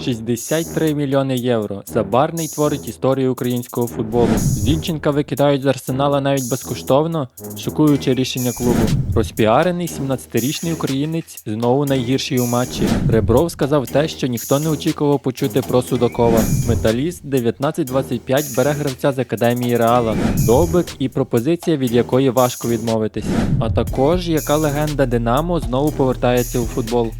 63 мільйони євро. Забарний творить історію українського футболу. Зінченка викидають з арсенала навіть безкоштовно, шокуюче рішення клубу. Розпіарений 17-річний українець знову найгірший у матчі. Ребров сказав те, що ніхто не очікував почути про Судакова. Металіст 19-25 бере гравця з академії Реала. Довбик і пропозиція, від якої важко відмовитись. А також яка легенда Динамо знову повертається у футбол.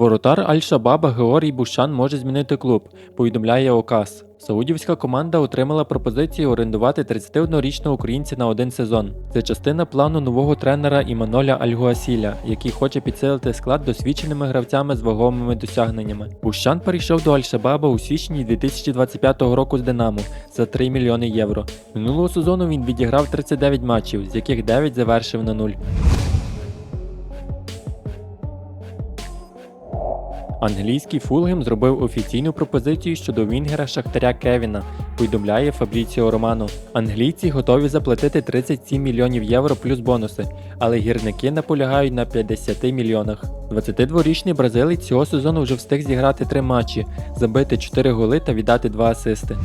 Воротар Аль-Шабаба Георгій Бушан може змінити клуб, повідомляє ОКАС. Саудівська команда отримала пропозицію орендувати 31-річного українця на один сезон. Це частина плану нового тренера Іманоля Альгуасіля, який хоче підсилити склад досвідченими гравцями з вагомими досягненнями. Бущан перейшов до Аль-Шабаба у січні 2025 року з Динамо за 3 мільйони євро. Минулого сезону він відіграв 39 матчів, з яких 9 завершив на нуль. Англійський Фулгем зробив офіційну пропозицію щодо Вінгера Шахтаря Кевіна, повідомляє Фабріціо Романо. Англійці готові заплатити 37 мільйонів євро плюс бонуси, але гірники наполягають на 50 мільйонах. 22-річний бразилець цього сезону вже встиг зіграти три матчі, забити 4 голи та віддати 2 асисти.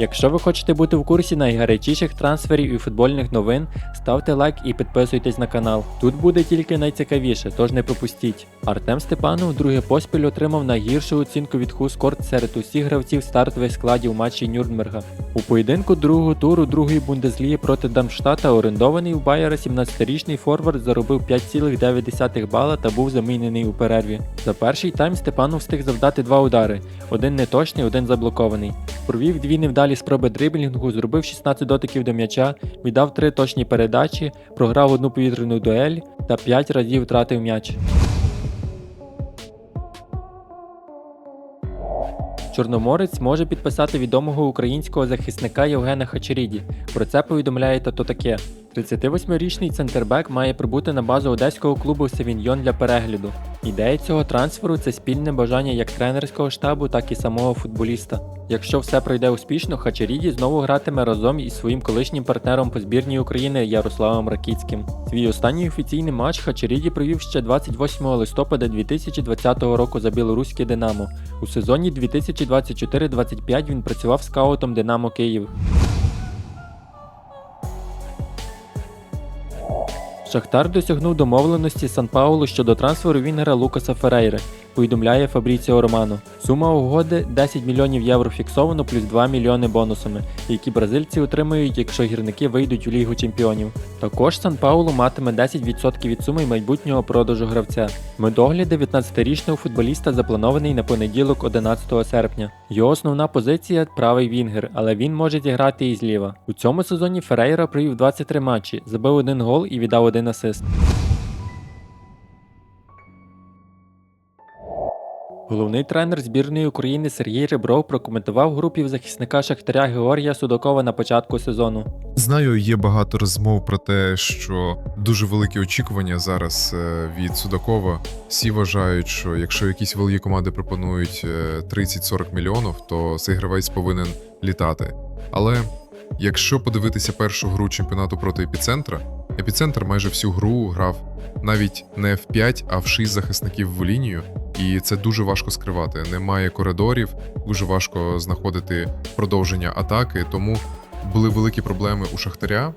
Якщо ви хочете бути в курсі найгарячіших трансферів і футбольних новин, ставте лайк і підписуйтесь на канал. Тут буде тільки найцікавіше, тож не пропустіть. Артем Степанов друге поспіль отримав найгіршу оцінку від Хускорт серед усіх гравців стартових складів матчі Нюрнберга. У поєдинку другого туру другої бундесліги проти Дамштата орендований у Байера 17-річний форвард заробив 5,9 бала та був замінений у перерві. За перший тайм Степанов встиг завдати два удари: один неточний, один заблокований. Провів дві невдалі спроби дриблінгу, зробив 16 дотиків до м'яча, віддав три точні передачі, програв одну повітряну дуель та 5 разів втратив м'яч. Чорноморець може підписати відомого українського захисника Євгена Хачеріді. Про це повідомляє тато таке. 38-річний центрбек має прибути на базу одеського клубу Севіньйон для перегляду. Ідея цього трансферу це спільне бажання як тренерського штабу, так і самого футболіста. Якщо все пройде успішно, Хачеріді знову гратиме разом із своїм колишнім партнером по збірній України Ярославом Ракіцьким. Свій останній офіційний матч Хачеріді провів ще 28 листопада 2020 року за білоруське Динамо. У сезоні 2024-25 він працював скаутом Динамо Київ. Шахтар досягнув домовленості з Сан-Паулу щодо трансферу Вінгера Лукаса Ферейри, повідомляє Фабріціо Романо. Сума угоди 10 мільйонів євро фіксовано плюс 2 мільйони бонусами, які бразильці отримають, якщо гірники вийдуть у Лігу чемпіонів. Також Сан-Паулу матиме 10% від суми майбутнього продажу гравця. Медогляд 19-річного футболіста запланований на понеділок 11 серпня. Його основна позиція правий вінгер, але він може зіграти і зліва. У цьому сезоні Ферейра провів 23 матчі, забив один гол і віддав один асист. Головний тренер збірної України Сергій Ребров прокоментував групі захисника Шахтаря Георгія Судакова на початку сезону. Знаю, є багато розмов про те, що дуже великі очікування зараз е, від Судакова. Всі вважають, що якщо якісь великі команди пропонують е, 30-40 мільйонів, то цей гравець повинен літати. Але якщо подивитися першу гру чемпіонату проти епіцентра, епіцентр майже всю гру грав навіть не в 5, а в 6 захисників в лінію, і це дуже важко скривати. Немає коридорів, дуже важко знаходити продовження атаки, тому були великі проблеми у Шахтаря.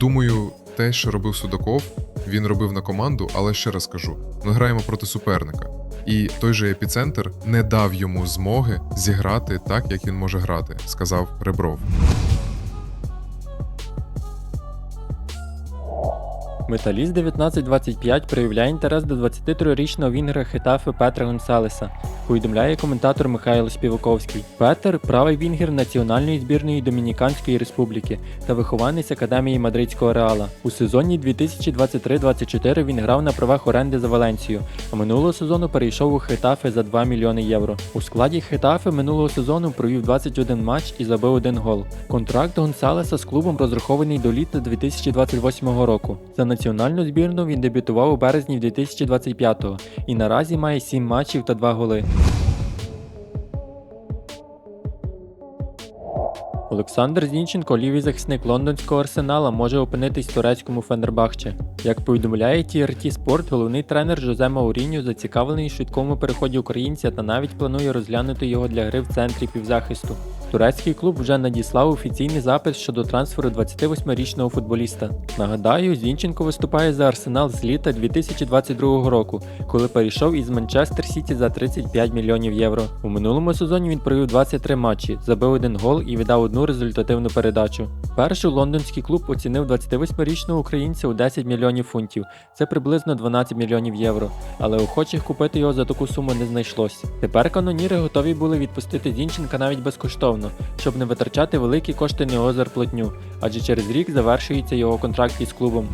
Думаю, те, що робив Судаков, він робив на команду, але ще раз кажу: ми граємо проти суперника. І той же епіцентр не дав йому змоги зіграти так, як він може грати, сказав Ребров. Металіст 1925 проявляє інтерес до 23-річного вінгера Хетафи Петра Гонсалеса, повідомляє коментатор Михайло Співаковський. Петер правий вінгер національної збірної Домініканської республіки та вихованець академії мадридського реала. У сезоні 2023-24 він грав на правах оренди за Валенсію, а минулого сезону перейшов у Хетафи за 2 мільйони євро. У складі Хетафи минулого сезону провів 21 матч і забив один гол. Контракт Гонсалеса з клубом розрахований до літа 2028 року. За національну збірну він дебютував у березні 2025-го і наразі має 7 матчів та 2 голи. Олександр Зінченко, лівий захисник лондонського арсенала, може опинитись в турецькому Фенербахче. Як повідомляє TRT Sport, головний тренер Жозе Мауріньо зацікавлений у швидкому переході українця та навіть планує розглянути його для гри в центрі півзахисту. Турецький клуб вже надіслав офіційний запит щодо трансферу 28-річного футболіста. Нагадаю, Зінченко виступає за Арсенал з літа 2022 року, коли перейшов із Манчестер Сіті за 35 мільйонів євро. У минулому сезоні він провів 23 матчі, забив один гол і віддав одну результативну передачу. Перший лондонський клуб оцінив 28-річного українця у 10 мільйонів фунтів. Це приблизно 12 мільйонів євро. Але охочих купити його за таку суму не знайшлось. Тепер каноніри готові були відпустити Зінченка навіть безкоштовно, щоб не витрачати великі кошти на його зарплатню, адже через рік завершується його контракт із клубом.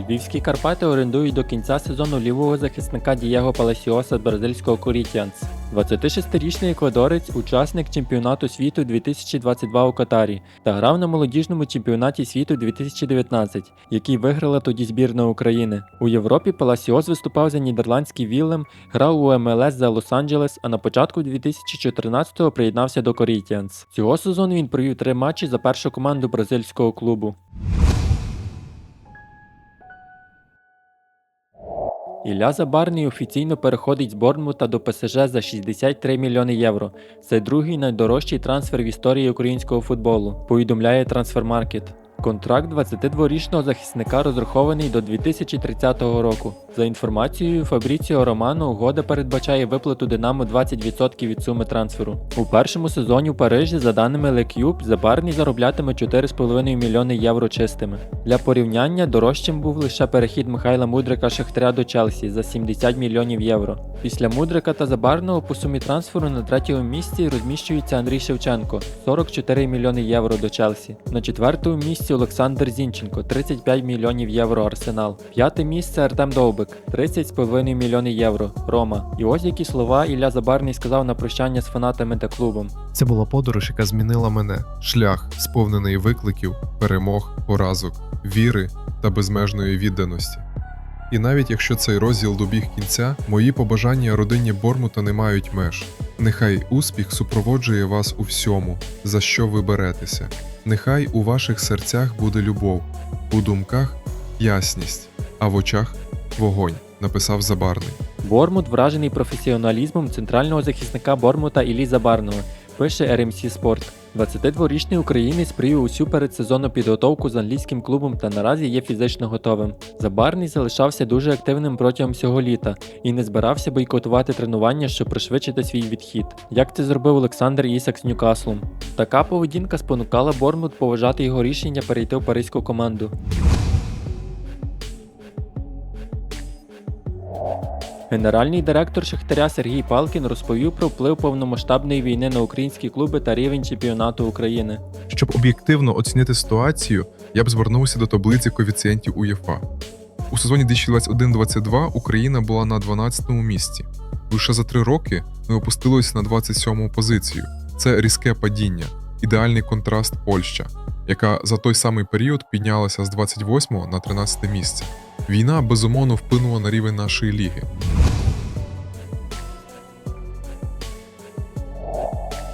Львівські Карпати орендують до кінця сезону лівого захисника Дієго Паласіоса з бразильського Корітіанс. 26-річний еквадорець, учасник чемпіонату світу 2022 у Катарі та грав на молодіжному чемпіонаті світу 2019, який виграла тоді збірна України. У Європі Паласіос виступав за нідерландський Віллем, грав у МЛС за Лос-Анджелес, а на початку 2014-го приєднався до Корітіанс. Цього сезону він провів три матчі за першу команду бразильського клубу. Ілля Забарний офіційно переходить з Борнмута до ПСЖ за 63 мільйони євро. Це другий найдорожчий трансфер в історії українського футболу, повідомляє Трансфермаркет. Контракт 22-річного захисника розрахований до 2030 року. За інформацією Фабріціо Романо, угода передбачає виплату Динамо 20% від суми трансферу. У першому сезоні в Парижі, за даними Лекюб, Забарний зароблятиме 4,5 мільйони євро чистими. Для порівняння дорожчим був лише перехід Михайла Мудрика Шахтаря до Челсі за 70 мільйонів євро. Після Мудрика та Забарного по сумі трансферу на третьому місці розміщується Андрій Шевченко 44 мільйони євро до Челсі. На четвертому місці Олександр Зінченко 35 мільйонів євро Арсенал. П'яте місце Артем Довбик 30,5 мільйони євро Рома. І ось які слова Ілля Забарний сказав на прощання з фанатами та клубом. Це була подорож, яка змінила мене. Шлях, сповнений викликів, перемог, поразок, віри та безмежної відданості. І навіть якщо цей розділ добіг кінця, мої побажання родині Бормута не мають меж. Нехай успіх супроводжує вас у всьому, за що ви беретеся. Нехай у ваших серцях буде любов, у думках ясність, а в очах вогонь, написав Забарний. Бормут вражений професіоналізмом центрального захисника Бормута Іллі Забарного, пише RMC Sport. 22-річний українець провів усю передсезонну підготовку з англійським клубом та наразі є фізично готовим. Забарний залишався дуже активним протягом всього літа і не збирався бойкотувати тренування, щоб пришвидшити свій відхід, як це зробив Олександр Ісак з Ньюкаслом. Така поведінка спонукала Бормут поважати його рішення перейти в паризьку команду. Генеральний директор Шахтаря Сергій Палкін розповів про вплив повномасштабної війни на українські клуби та рівень чемпіонату України. Щоб об'єктивно оцінити ситуацію, я б звернувся до таблиці коефіцієнтів УЄФА. У сезоні 2021-22 Україна була на 12-му місці. Лише за три роки ми опустилися на 27-му позицію. Це різке падіння, ідеальний контраст Польща, яка за той самий період піднялася з 28-го на 13-те місце. Війна безумовно вплинула на рівень нашої ліги.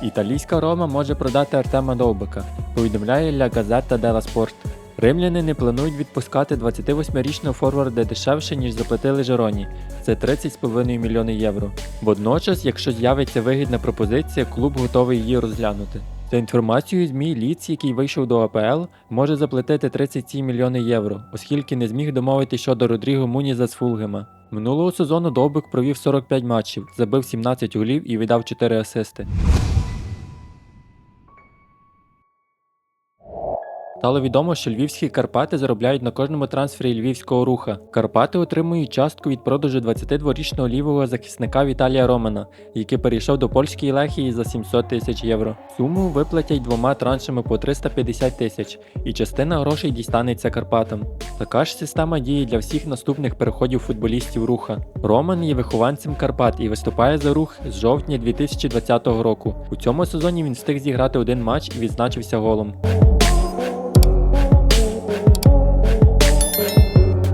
Італійська Рома може продати Артема Довбика, повідомляє Ля Газета Делла Спорт. Римляни не планують відпускати 28-річного форварда дешевше, ніж заплатили Жероні. Це 30,5 мільйони євро. Водночас, якщо з'явиться вигідна пропозиція, клуб готовий її розглянути. За інформацією змій Ліц, який вийшов до АПЛ, може заплатити 37 мільйони євро, оскільки не зміг домовити щодо Родріго Муніза з Фулгема. Минулого сезону Довбик провів 45 матчів, забив 17 голів і віддав 4 асисти. Стало відомо, що львівські Карпати заробляють на кожному трансфері львівського руха. Карпати отримують частку від продажу 22-річного лівого захисника Віталія Романа, який перейшов до польської лехії за 700 тисяч євро. Суму виплатять двома траншами по 350 тисяч, і частина грошей дістанеться Карпатам. Така ж система діє для всіх наступних переходів футболістів руха. Роман є вихованцем Карпат і виступає за рух з жовтня 2020 року. У цьому сезоні він встиг зіграти один матч і відзначився голом.